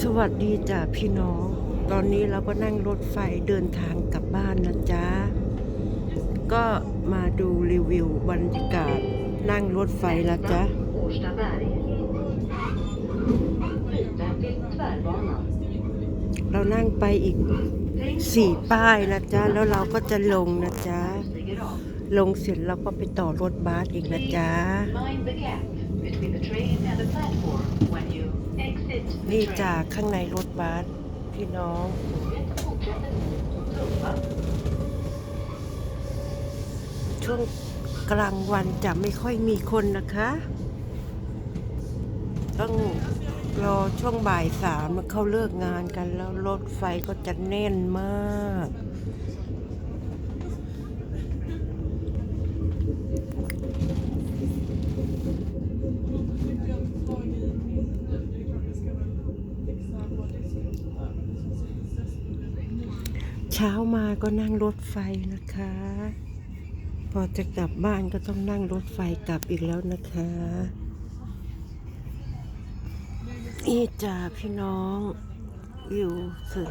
สวัสดีจ้ะพี่น้อง ตอนนี้เราก็นั่งรถไฟเดินทางกลับบ้านนะจ๊ะ ก็มาดูรีวิวบรรยากาศนั่งรถไฟนะจ๊ะ เรานั่งไปอีกสี่ป้ายนะจ๊ะ แล้วเราก็จะลงนะจ๊ะ ลงเสร็จเราก็ไปต่อรถบัสอีกนะจ๊ะ นี่จากข้างในรถบัสพี่น้อง ช่วงกลางวันจะไม่ค่อยมีคนนะคะ ต้องรอช่วงบ่ายสามมาเข้าเลิกงานกันแล้วรถไฟก็จะแน่นมาก เช้ามาก็นั่งรถไฟนะคะ พอจะกลับบ้านก็ต้องนั่งรถไฟกลับอีกแล้วนะคะ นี่จ้าพี่น้องวิวสุด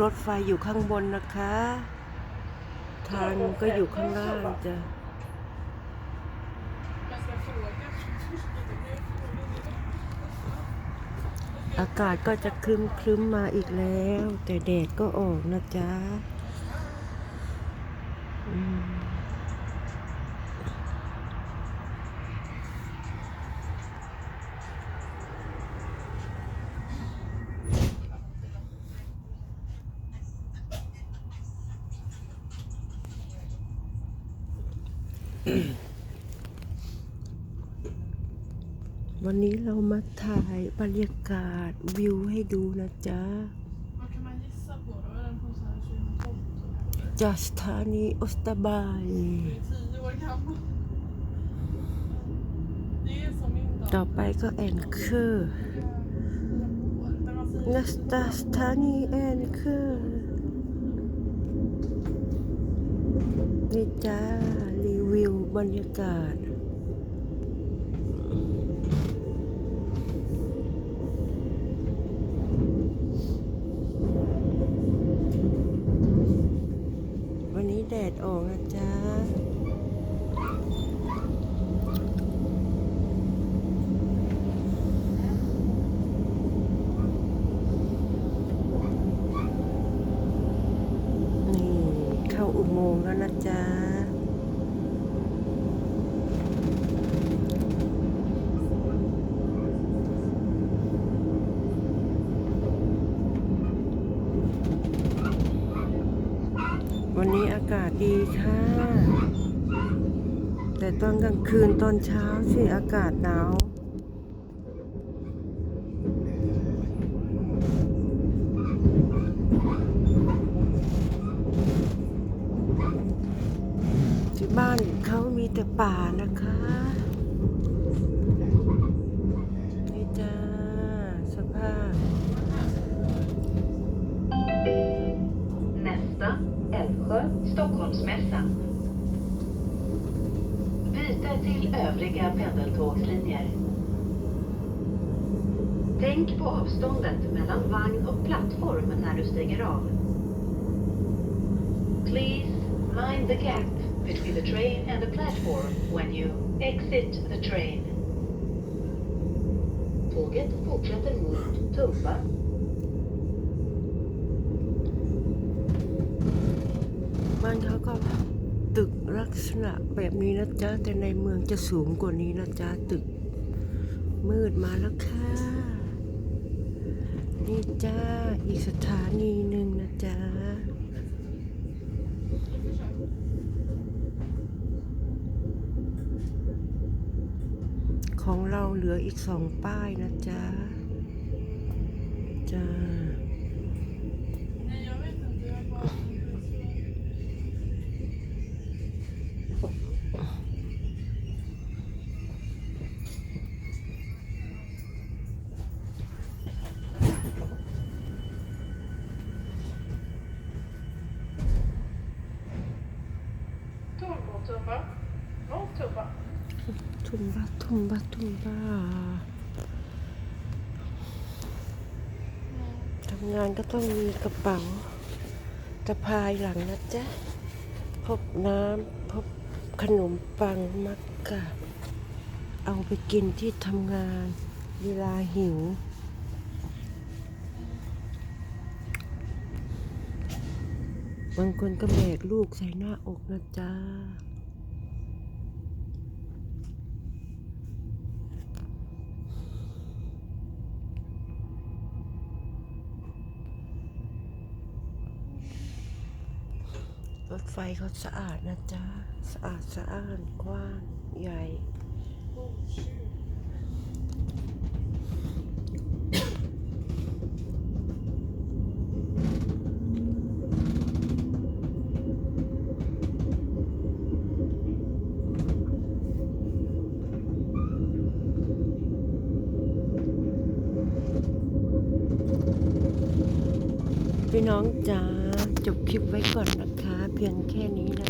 รถไฟอยู่ข้างบนนะคะ ทางก็อยู่ข้างล่างจ้ะ อากาศก็จะครึ้มครึ้มๆมาอีกแล้ว แต่แดดก็ออกนะจ๊ะอืม วันนี้เรามาถ่ายบรรยากาศวิวให้ดูนะจ๊ะจากสถานีออสตาบายต่อไปก็แอนเคอร์นัสตาสถานีแอนเคอร์นี่จ้ารีวิวบรรยากาศ วันนี้แดดออกนะจ๊ะ นี่เข้าอุ โมงแล้วนะจ๊ะ วันนี้อากาศดีค่ะ แต่ตอนกลางคืนตอนเช้าสิอากาศหนาว ที่บ้านเขามีแต่ป่านะคะ นี่จ้า สภาพ Nästa, Älvsjö, Stockholmsmässan. Byta till övriga pendeltågslinjer. Tänk på avståndet mellan vagn och plattform när du stiger av. Please mind the gap Between the train and the platform when you exit the train. Tåget fortsätter mot Tumba. บ้านเขาก็ตึกลักษณะแบบนี้นะจ๊ะ แต่ในเมืองจะสูงกว่านี้นะจ๊ะ ตึก มืดมาแล้วค่ะ นี่จ้า อีกสถานีหนึ่งนะจ๊ะ ของเราเหลืออีกสองป้ายนะจ๊ะจ้า Nej, jag vet inte. Jag bara... Torgåtumba. Norrtumba. ทุ่มบาทุ่มบาทุ่มบ้าำงานก็ต้องมีกระเป๋าสะพายหลังนะจ๊ะ พบน้ำ พบขนมปังมักกะ เอาไปกินที่ทำงานเวลาหิวบางคนก็แบกลูกใส่หน้าอกนะจ๊ะ ไฟเขาสะอาดนะจ๊ะ สะอาดสะอ้าน กว้าง ใหญ่ พี่น้องจ๋าจบคลิปไว้ก่อนนะคะ เพียงแค่นี้นะจ๊ะ